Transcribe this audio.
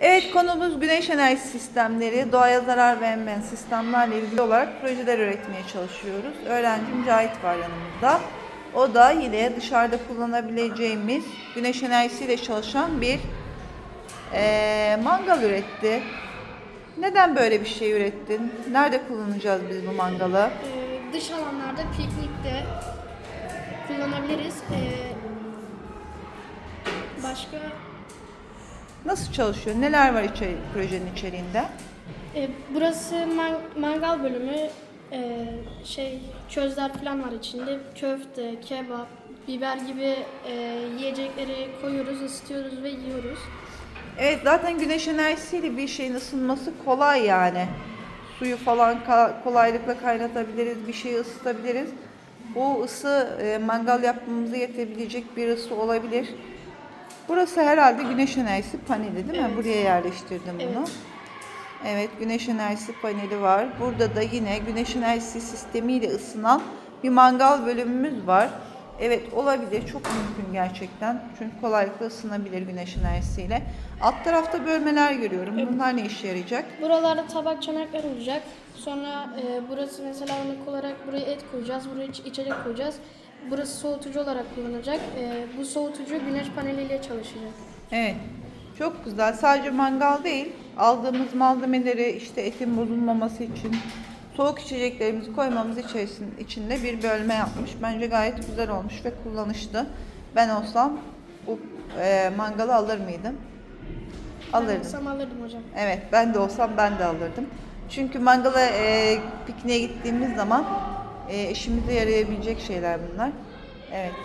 Evet konumuz güneş enerji sistemleri, doğaya zarar vermeyen sistemlerle ilgili olarak projeler üretmeye çalışıyoruz. Öğrencim Cahit var yanımızda. O da yine dışarıda kullanabileceğimiz güneş enerjisiyle çalışan bir eee, mangal üretti. Neden böyle bir şey ürettin? Nerede kullanacağız biz bu mangalı? Ee, dış alanlarda piknikte kullanabiliriz. Ee, başka Nasıl çalışıyor? Neler var içeri, projenin içeriğinde? e, burası man- mangal bölümü. Ee, şey közler falan var içinde. Köfte, kebap, biber gibi e, yiyecekleri koyuyoruz, ısıtıyoruz ve yiyoruz. Evet zaten güneş enerjisiyle bir şeyin ısınması kolay yani. Suyu falan ka- kolaylıkla kaynatabiliriz, bir şeyi ısıtabiliriz. Bu ısı e, mangal yapmamızı yetebilecek bir ısı olabilir. Burası herhalde güneş enerjisi paneli değil mi? Evet. Buraya yerleştirdim bunu. Evet. Evet güneş enerjisi paneli var. Burada da yine güneş enerjisi sistemiyle ısınan bir mangal bölümümüz var. Evet olabilir. Çok mümkün gerçekten. Çünkü kolaylıkla ısınabilir güneş enerjisiyle. Alt tarafta bölmeler görüyorum. Bunlar ne işe yarayacak? Buralarda tabak çanaklar olacak. Sonra e, burası mesela örnek olarak buraya et koyacağız, buraya iç- içecek koyacağız. Burası soğutucu olarak kullanılacak. E, bu soğutucu güneş paneliyle çalışacak. Evet. Çok güzel. Sadece mangal değil. Aldığımız malzemeleri işte etin bozulmaması için soğuk içeceklerimizi koymamız içerisinde içinde bir bölme yapmış. Bence gayet güzel olmuş ve kullanışlı. Ben olsam bu e, mangalı alır mıydım? Ben Alırdım. olsam alırdım hocam. Evet ben de olsam ben de alırdım. Çünkü mangala e, pikniğe gittiğimiz zaman e, işimize yarayabilecek şeyler bunlar. Evet.